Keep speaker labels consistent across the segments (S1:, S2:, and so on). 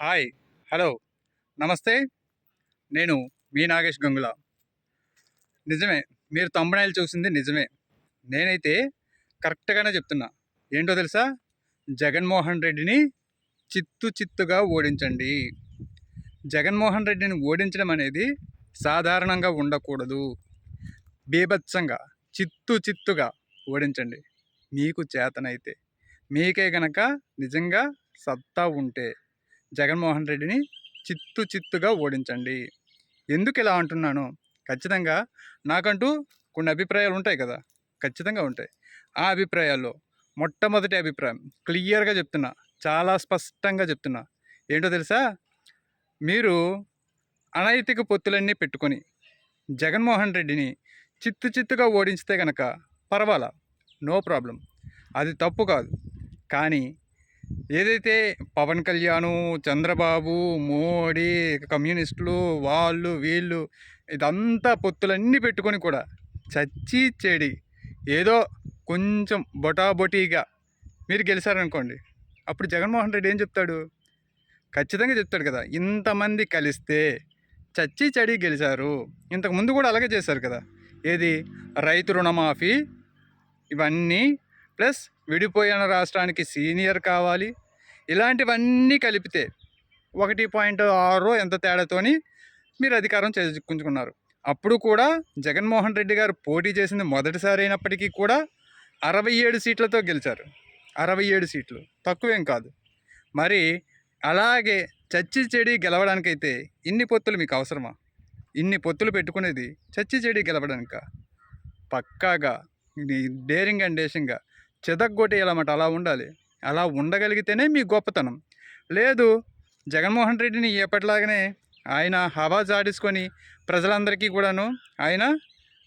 S1: Hi hello. నమస్తే. నేను మీ నాగేష్ గంగుల. నిజమే మీరు తమ్ముడాయిలు చూసింది నిజమే. నేనైతే కరెక్ట్గానే చెప్తున్నా. ఏంటో తెలుసా? జగన్మోహన్ రెడ్డిని చిత్తు చిత్తుగా ఓడించండి. జగన్మోహన్ రెడ్డిని ఓడించడం అనేది సాధారణంగా ఉండకూడదు. బీభత్సంగా చిత్తు చిత్తుగా ఓడించండి. మీకు చేతనైతే. మీకే గనక నిజంగా సత్తా ఉంటే. జగన్మోహన్ రెడ్డిని చిత్తు చిత్తుగా ఓడించండి. ఎందుకు ఇలా అంటున్నాను? ఖచ్చితంగా నాకంటూ కొన్ని అభిప్రాయాలు ఉంటాయి కదా? ఖచ్చితంగా ఉంటాయి. ఆ అభిప్రాయాల్లో మొట్టమొదటి అభిప్రాయం క్లియర్గా చెప్తున్నా చాలా స్పష్టంగా చెప్తున్నా. ఏంటో తెలుసా? మీరు అనైతిక పొత్తులన్నీ పెట్టుకొని జగన్మోహన్ రెడ్డిని చిత్తు చిత్తుగా ఓడించితే కనుక పర్వాలా? No problem. అది తప్పు కాదు. కానీ ఏదైతే పవన్ కళ్యాణ్ చంద్రబాబు మోడీ కమ్యూనిస్టులు వాళ్ళు వీళ్ళు ఇదంతా పొత్తులన్నీ పెట్టుకొని కూడా చచ్చి చెడి ఏదో కొంచెం బొటాబొటీగా మీరు గెలిచారనుకోండి అప్పుడు జగన్మోహన్ రెడ్డి ఏం చెప్తాడు? ఖచ్చితంగా చెప్తాడు కదా ఇంతమంది కలిస్తే చచ్చి చెడి గెలిచారు ఇంతకు ముందు కూడా అలాగే చేశారు కదా ఏది? రైతు రుణమాఫీ ఇవన్నీ ప్లస్ విడిపోయిన రాష్ట్రానికి సీనియర్ కావాలి. ఇలాంటివన్నీ కలిపితే ఒకటి పాయింట్ ఆరు ఎంత తేడాతోని మీరు అధికారం చేజిక్కుంచుకున్నారు. అప్పుడు కూడా జగన్మోహన్ రెడ్డి గారు పోటీ చేసింది మొదటిసారి అయినప్పటికీ కూడా అరవై ఏడు సీట్లతో గెలిచారు. అరవై ఏడు సీట్లు. తక్కువేం కాదు. మరి అలాగే చచ్చి చెడి గెలవడానికైతే ఇన్ని పొత్తులు మీకు అవసరమా? ఇన్ని పొత్తులు పెట్టుకునేది చచ్చి చెడి గెలవడానిక? పక్కాగా డేరింగ్ అండ్ డేషింగ్గా చితగ్గొట్టేయాలన్నమాట అలా ఉండాలి. అలా ఉండగలిగితేనే మీ గొప్పతనం. లేదు జగన్మోహన్ రెడ్డిని ఎప్పటిలాగానే ఆయన హవా చాడించుకొని ప్రజలందరికీ కూడాను ఆయన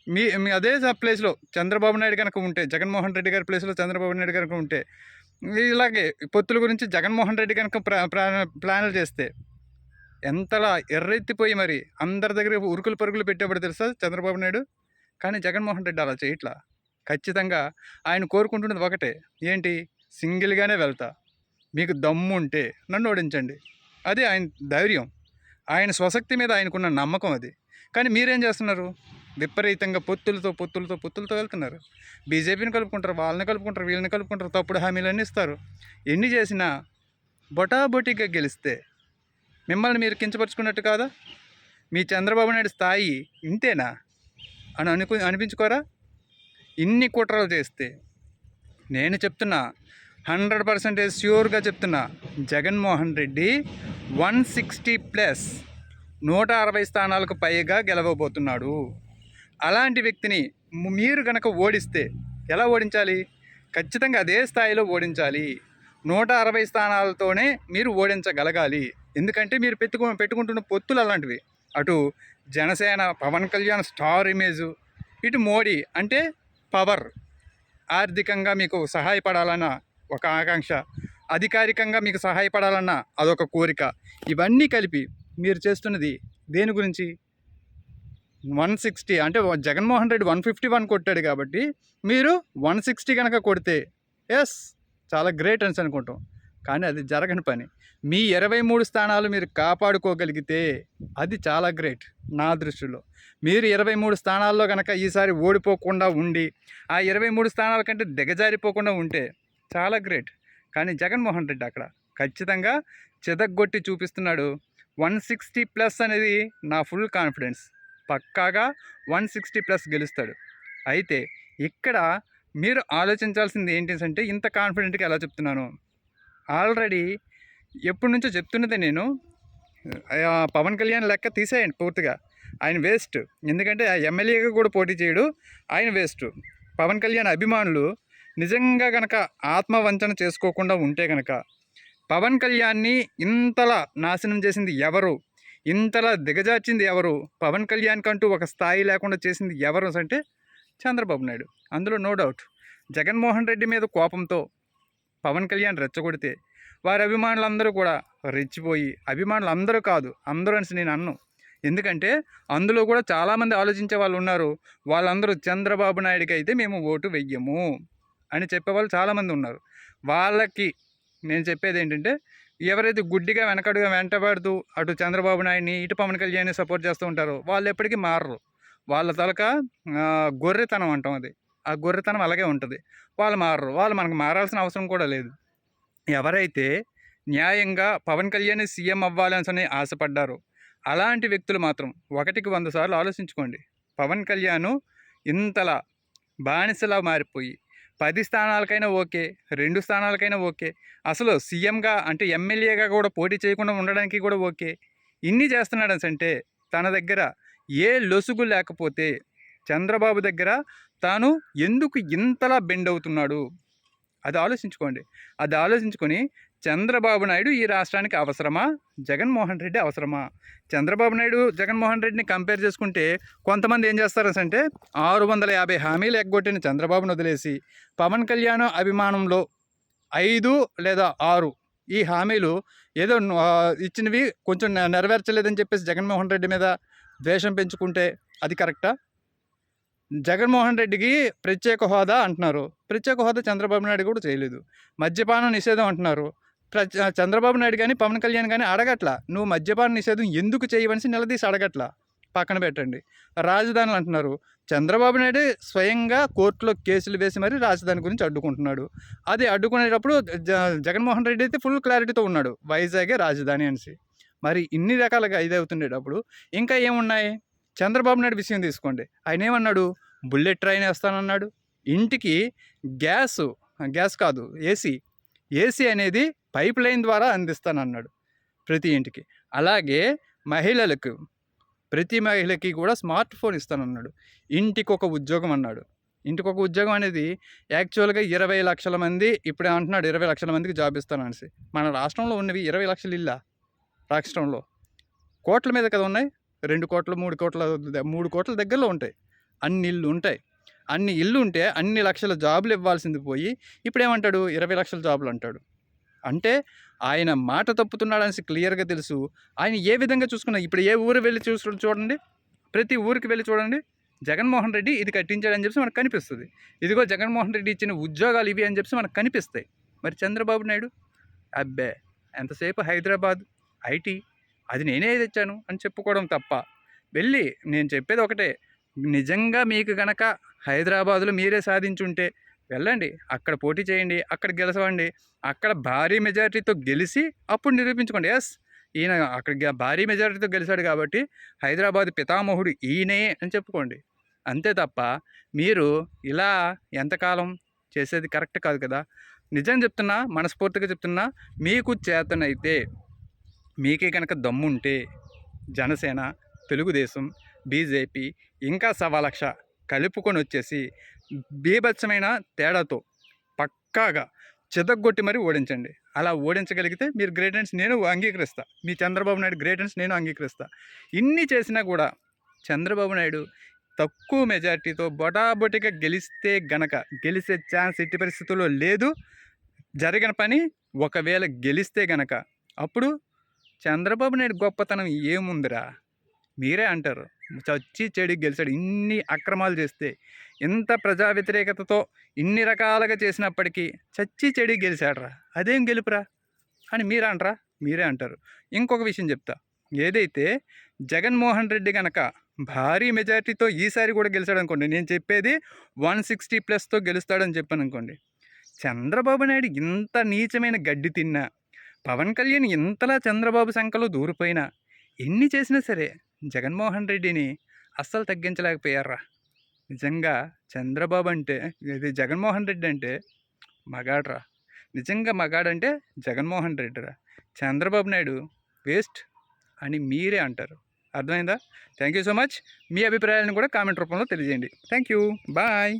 S1: మీ మీ అదే ప్లేస్లో చంద్రబాబు నాయుడు కనుక ఉంటే జగన్మోహన్ రెడ్డి గారి ప్లేస్లో చంద్రబాబు నాయుడు కనుక ఉంటే ఇలాగే పొత్తుల గురించి జగన్మోహన్ రెడ్డి కనుక ప్రా ప్లాన్లు చేస్తే ఎంతలా ఎర్రెత్తిపోయి మరి అందరి దగ్గర ఉరుకులు పరుగులు పెట్టేప్పుడు తెలుసా చంద్రబాబు నాయుడు? కానీ జగన్మోహన్ రెడ్డి అలా చేయట్లా. ఖచ్చితంగా ఆయన కోరుకుంటున్నది ఒకటే. ఏంటి? సింగిల్గానే వెళ్తా. మీకు దమ్ము ఉంటే నన్ను ఓడించండి. అది ఆయన ధైర్యం. ఆయన స్వశక్తి మీద ఆయనకున్న నమ్మకం అది. కానీ మీరేం చేస్తున్నారు? విపరీతంగా పొత్తులతో పొత్తులతో పొత్తులతో వెళ్తున్నారు. బీజేపీని కలుపుకుంటారు వాళ్ళని కలుపుకుంటారు వీళ్ళని కలుపుకుంటారు తప్పుడు హామీలన్నీ ఇస్తారు. ఎన్ని చేసినా బొటాబొటిగా గెలిస్తే మిమ్మల్ని మీరు కించపరుచుకున్నట్టు కాదా? మీ చంద్రబాబు నాయుడు స్థాయి ఇంతేనా? అని అనుకు అనిపించుకోరా? ఇన్ని కుట్రలు చేస్తే నేను చెప్తున్నా హండ్రెడ్ పర్సెంటేజ్ ష్యూర్గా చెప్తున్నా Jaganmohan Reddy one sixty plus నూట అరవై స్థానాలకు పైగా గెలవబోతున్నాడు. అలాంటి వ్యక్తిని మీరు గనక ఓడిస్తే ఎలా ఓడించాలి? ఖచ్చితంగా అదే స్థాయిలో ఓడించాలి. నూట అరవై స్థానాలతోనే మీరు ఓడించగలగాలి. ఎందుకంటే మీరు పెట్టుకు పెట్టుకుంటున్న పొత్తులు అలాంటివి. అటు జనసేన పవన్ కళ్యాణ్ స్టార్ ఇమేజు ఇటు మోడీ అంటే పవర్ ఆర్థికంగా మీకు సహాయపడాలన్న ఒక ఆకాంక్ష అధికారికంగా మీకు సహాయపడాలన్న అదొక కోరిక. ఇవన్నీ కలిపి మీరు చేస్తున్నది దేని గురించి? వన్ సిక్స్టీ అంటే Jaganmohan Reddy one fifty one కొట్టాడు కాబట్టి మీరు వన్ సిక్స్టీ కనుక కొడితే ఎస్ చాలా గ్రేట్ అని అనుకుంటాం. కానీ అది జరగని పని. మీ ఇరవై మూడు స్థానాలు మీరు కాపాడుకోగలిగితే అది చాలా గ్రేట్ నా దృష్టిలో. మీరు ఇరవై మూడు స్థానాల్లో కనుక ఈసారి ఓడిపోకుండా ఉండి ఆ ఇరవై మూడు స్థానాల కంటే దిగజారిపోకుండా ఉంటే చాలా గ్రేట్. కానీ జగన్మోహన్ రెడ్డి అక్కడ ఖచ్చితంగా చెదగొట్టి చూపిస్తున్నాడు. వన్ సిక్స్టీ ప్లస్ అనేది నా ఫుల్ కాన్ఫిడెన్స్. పక్కాగా వన్ సిక్స్టీ ప్లస్ గెలుస్తాడు. అయితే ఇక్కడ మీరు ఆలోచించాల్సింది ఏంటి అంటే ఇంత కాన్ఫిడెంట్గా ఎలా చెప్తున్నాను? ఆల్రెడీ ఎప్పటి నుంచో చెప్తున్నదే నేను. ఆ పవన్ కళ్యాణ్ లెక్క తీసేయండి పూర్తిగా. ఆయన వేస్ట్. ఎందుకంటే ఆ ఎమ్మెల్యేగా కూడా పోటీ చేయడు. ఆయన వేస్ట్. పవన్ కళ్యాణ్ అభిమానులు నిజంగా కనుక ఆత్మవంచన చేసుకోకుండా ఉంటే కనుక పవన్ కళ్యాణ్ని ఇంతలా నాశనం చేసింది ఎవరు? ఇంతలా దిగజార్చింది ఎవరు? పవన్ కళ్యాణ్ కంటూ ఒక స్థాయి లేకుండా చేసింది ఎవరు అంటే చంద్రబాబు నాయుడు. అందులో నో డౌట్. జగన్మోహన్ రెడ్డి మీద కోపంతో పవన్ కళ్యాణ్ రెచ్చగొడితే వారి అభిమానులందరూ కూడా రెచ్చిపోయి అభిమానులు అందరూ కాదు అందరూ అనేసి నేను అన్ను. ఎందుకంటే అందులో కూడా చాలామంది ఆలోచించే వాళ్ళు ఉన్నారు వాళ్ళందరూ చంద్రబాబు నాయుడికి అయితే మేము ఓటు వెయ్యము అని చెప్పేవాళ్ళు చాలామంది ఉన్నారు. వాళ్ళకి నేను చెప్పేది ఏంటంటే ఎవరైతే గుడ్డిగా వెనకడుగా వెంటబడుతూ అటు చంద్రబాబు నాయుడిని ఇటు పవన్ కళ్యాణ్ని సపోర్ట్ చేస్తూ ఉంటారో వాళ్ళు ఎప్పటికీ మారరు. వాళ్ళ తలక గొర్రెతనం అంటాం అది. ఆ గొర్రెతనం అలాగే ఉంటుంది. వాళ్ళు మారరు. వాళ్ళు మనకు మారాల్సిన అవసరం కూడా లేదు. ఎవరైతే న్యాయంగా పవన్ కళ్యాణ్ సీఎం అవ్వాలని ఆశపడ్డారు అలాంటి వ్యక్తులు మాత్రం ఒకటికి వంద సార్లు ఆలోచించుకోండి. పవన్ కళ్యాణ్ ఇంతలా బానిసలా మారిపోయి పది స్థానాలకైనా ఓకే రెండు స్థానాలకైనా ఓకే అసలు సీఎంగా అంటే ఎమ్మెల్యేగా కూడా పోటీ చేయకుండా ఉండడానికి కూడా ఓకే ఇన్ని చేస్తున్నాడు అంటే తన దగ్గర ఏ లొసుగు లేకపోతే చంద్రబాబు దగ్గర తాను ఎందుకు ఇంతలా బెండ్ అవుతున్నాడు? అది ఆలోచించుకోండి. అది ఆలోచించుకొని చంద్రబాబు నాయుడు ఈ రాష్ట్రానికి అవసరమా? జగన్మోహన్ రెడ్డి అవసరమా? చంద్రబాబు నాయుడు జగన్మోహన్ రెడ్డిని కంపేర్ చేసుకుంటే కొంతమంది ఏం చేస్తారంటే ఆరు వందల యాభై హామీలు ఎగ్గొట్టిన చంద్రబాబును వదిలేసి పవన్ కళ్యాణ్ అభిమానంలో ఐదు లేదా ఆరు ఈ హామీలు ఏదో ఇచ్చినవి కొంచెం నెరవేర్చలేదని చెప్పేసి జగన్మోహన్ రెడ్డి మీద ద్వేషం పెంచుకుంటే అది కరెక్టా? జగన్మోహన్ రెడ్డికి ప్రత్యేక హోదా అంటున్నారు. ప్రత్యేక హోదా చంద్రబాబు నాయుడు కూడా చేయలేదు. మద్యపానం నిషేధం అంటున్నారు. ప్ర- చంద్రబాబు నాయుడు కానీ పవన్ కళ్యాణ్ కానీ అడగట్లా? నువ్వు మద్యపాన నిషేధం ఎందుకు చేయవలసి నిలదీసి అడగట్లా? పక్కన పెట్టండి. రాజధానులు అంటున్నారు. చంద్రబాబు నాయుడు స్వయంగా కోర్టులో కేసులు వేసి మరి రాజధాని గురించి అడ్డుకుంటున్నాడు. అది అడ్డుకునేటప్పుడు జ జగన్మోహన్ రెడ్డి అయితే ఫుల్ క్లారిటీతో ఉన్నాడు. వైజాగే రాజధాని అనేసి. మరి ఇన్ని రకాలుగా ఇదవుతుండేటప్పుడు ఇంకా ఏమున్నాయి? చంద్రబాబు నాయుడు విషయం తీసుకోండి. ఆయన ఏమన్నాడు? బుల్లెట్ ట్రైన్ వేస్తానన్నాడు. ఇంటికి గ్యాస్ గ్యాస్ కాదు ఏసీ. ఏసీ అనేది పైప్ లైన్ ద్వారా అందిస్తానన్నాడు ప్రతి ఇంటికి. అలాగే మహిళలకు ప్రతి మహిళకి కూడా స్మార్ట్ ఫోన్ ఇస్తానన్నాడు. ఇంటికి ఒక ఉద్యోగం అన్నాడు. ఇంటికి ఒక ఉద్యోగం అనేది యాక్చువల్గా ఇరవై లక్షల మంది ఇప్పుడే అంటున్నాడు ఇరవై లక్షల మందికి జాబ్ ఇస్తాననేసి. మన రాష్ట్రంలో ఉన్నవి ఇరవై లక్షలు ఇల్లా రాష్ట్రంలో. కోట్ల మీద కదా ఉన్నాయి? రెండు కోట్లు మూడు కోట్ల మూడు కోట్ల దగ్గరలో ఉంటాయి. అన్ని ఇల్లు ఉంటాయి. అన్ని ఇల్లు ఉంటే అన్ని లక్షల జాబులు ఇవ్వాల్సింది పోయి ఇప్పుడు ఏమంటాడు ఇరవై లక్షల జాబులు అంటాడు. అంటే ఆయన మాట తప్పుతున్నాడని క్లియర్గా తెలుసు. ఆయన ఏ విధంగా చూసుకున్నా ఇప్పుడు ఏ ఊరు వెళ్ళి చూసు చూడండి. ప్రతి ఊరికి వెళ్ళి చూడండి. జగన్మోహన్ రెడ్డి ఇది కట్టించాడని చెప్పి మనకు కనిపిస్తుంది. ఇదిగో జగన్మోహన్ రెడ్డి ఇచ్చిన ఉద్యోగాలు ఇవి అని చెప్పి మనకు కనిపిస్తాయి. మరి చంద్రబాబు నాయుడు? అబ్బే! ఎంతసేపు హైదరాబాద్ ఐటీ అది నేనే తెచ్చాను అని చెప్పుకోవడం తప్ప. వెళ్ళి నేను చెప్పేది ఒకటే. నిజంగా మీకు గనక హైదరాబాదులో మీరే సాధించుంటే వెళ్ళండి అక్కడ పోటీ చేయండి అక్కడ గెలవండి అక్కడ భారీ మెజారిటీతో గెలిచి అప్పుడు నిరూపించుకోండి. ఎస్ ఈయన అక్కడ భారీ మెజారిటీతో గెలిచాడు కాబట్టి హైదరాబాద్ పితామహుడు ఈయనే అని చెప్పుకోండి. అంతే తప్ప మీరు ఇలా ఎంతకాలం చేసేది కరెక్ట్ కాదు కదా. నిజం చెప్తున్నా మనస్ఫూర్తిగా చెప్తున్నా మీకు చేతనైతే మీకే కనుక దమ్ముంటే జనసేన తెలుగుదేశం బీజేపీ ఇంకా సవా లక్ష కలుపుకొని వచ్చేసి బీభత్సమైన తేడాతో పక్కాగా చితగ్గొట్టి మరీ ఓడించండి. అలా ఓడించగలిగితే మీరు గ్రేటెన్స్ నేను అంగీకరిస్తా. మీ చంద్రబాబు నాయుడు గ్రేటెన్స్ నేను అంగీకరిస్తా. ఇన్ని చేసినా కూడా చంద్రబాబు నాయుడు తక్కువ మెజార్టీతో బొటాబొటిగా గెలిస్తే గనక గెలిచే ఛాన్స్ ఎట్టి పరిస్థితుల్లో లేదు. జరిగిన పని ఒకవేళ గెలిస్తే గనక అప్పుడు చంద్రబాబు నాయుడు గొప్పతనం ఏముందిరా? మీరే అంటారు. చచ్చి చెడి గెలిచాడు. ఇన్ని అక్రమాలు చేస్తే ఇంత ప్రజా వ్యతిరేకతతో ఇన్ని రకాలుగా చేసినప్పటికీ చచ్చి చెడి గెలిచాడరా? అదేం గెలుపురా? అని మీరే అంటారా? మీరే అంటారు. ఇంకొక విషయం చెప్తా. ఏదైతే జగన్మోహన్ రెడ్డి కనుక భారీ మెజారిటీతో ఈసారి కూడా గెలిచాడు అనుకోండి నేను చెప్పేది వన్ సిక్స్టీ ప్లస్తో గెలుస్తాడని చెప్పాను అనుకోండి చంద్రబాబు నాయుడు ఇంత నీచమైన గడ్డి తిన్నా పవన్ కళ్యాణ్ ఇంతలా చంద్రబాబు శంకలు దూరిపోయినా ఎన్ని చేసినా సరే జగన్మోహన్ రెడ్డిని అస్సలు తగ్గించలేకపోయారా? నిజంగా చంద్రబాబు అంటే ఇది జగన్మోహన్ రెడ్డి అంటే మగాడ్రా. నిజంగా మగాడంటే జగన్మోహన్ రెడ్డిరా. చంద్రబాబు నాయుడు వేస్ట్ అని మీరే అంటారు. అర్థమైందా? Thank you so much. మీ అభిప్రాయాలను కూడా కామెంట్ రూపంలో తెలియజేయండి. Thank you bye.